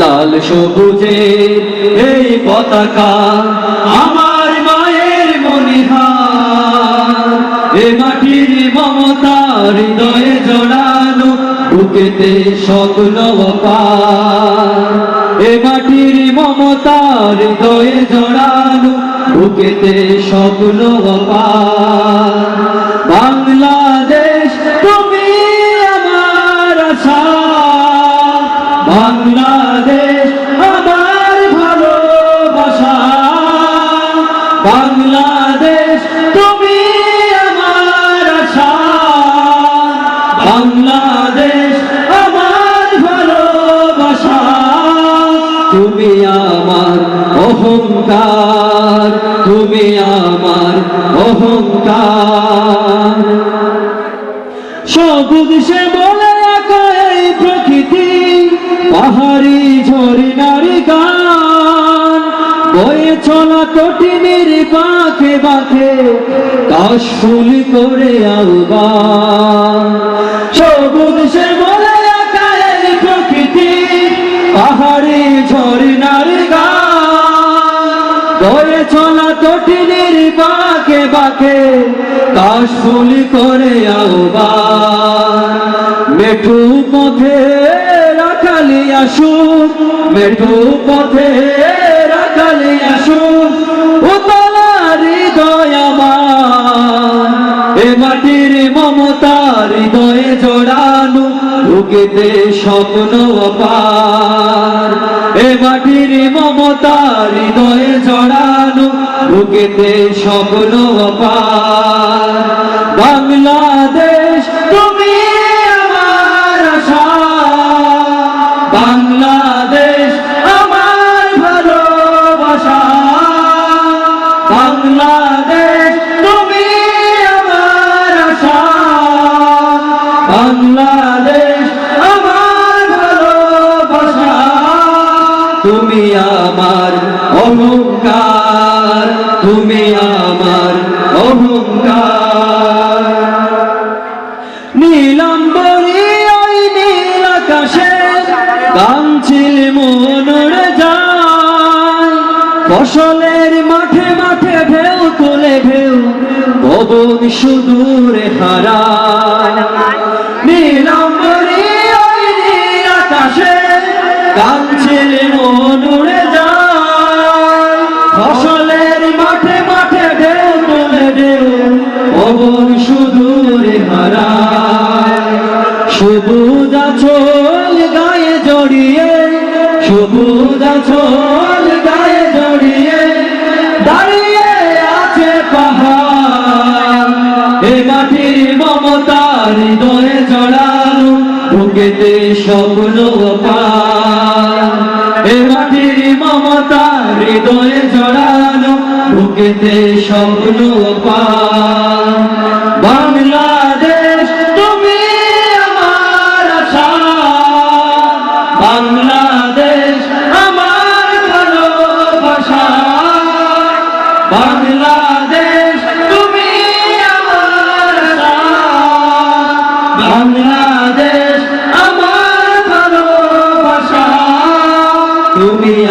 লাল সবুজে এই পতাকা আমার মায়ের মনিহার এ মাটির মমতা হৃদয়ে জড়ানো, বুকেতে অপার। এ মাটির মমতা হৃদয়ে জড়ানো, বুকেতে স্বপ্ন অপার। তুমি আমার অহংকার, তুমি আমার অহংকার। সবুজ সে বলে এই প্রকৃতি, পাহাড়ি ঝরিনার গান। বয়ে চলা কঠিনের বাঁকে বাঁকে কাশ ফুল করে আহ্বান সবুজ সে বলে এই প্রকৃতি, পাহাড়ি কাশ ফুল করে আহ্বান মেঠু পথে রাখালি আসুন মেঠু পথে রাখালি এ মাটির মমতা হৃদয়ে জড়ানো বুকেতে স্বপ্ন অপার। এ মাটির মমতা হৃদয়ে জড়ানো বুকেতে স্বপ্ন অপার। তুমি আমার অহংকার, তুমি আমার অহংকার। নীলাম্বরী ওই নীল আকাশে কাঞ্চিল মনোরে যায় ফসলের মাঠে মাঠে ঢেউ তুলে ঢেউ পবন সুদূরে হারায়। নীলাম্বরী কাঞ্চিল মনোরে যায়। ফসলের মাঠে মাঠে ঢেউ তুলে ঢেউ পবন সুদূরে হারায়। সবুজ আছল গায়ে জড়িয়ে, সবুজ আছল গায়ে জড়িয়ে দাঁড়িয়ে আছে পাহাড়। এ মাটির মমতা হৃদয়ে জড়ানো, বুকেতে স্বপ্ন এ মাটির মমতা হৃদয়ে জড়ানো বুকেতে স্বপ্ন পায় তুমি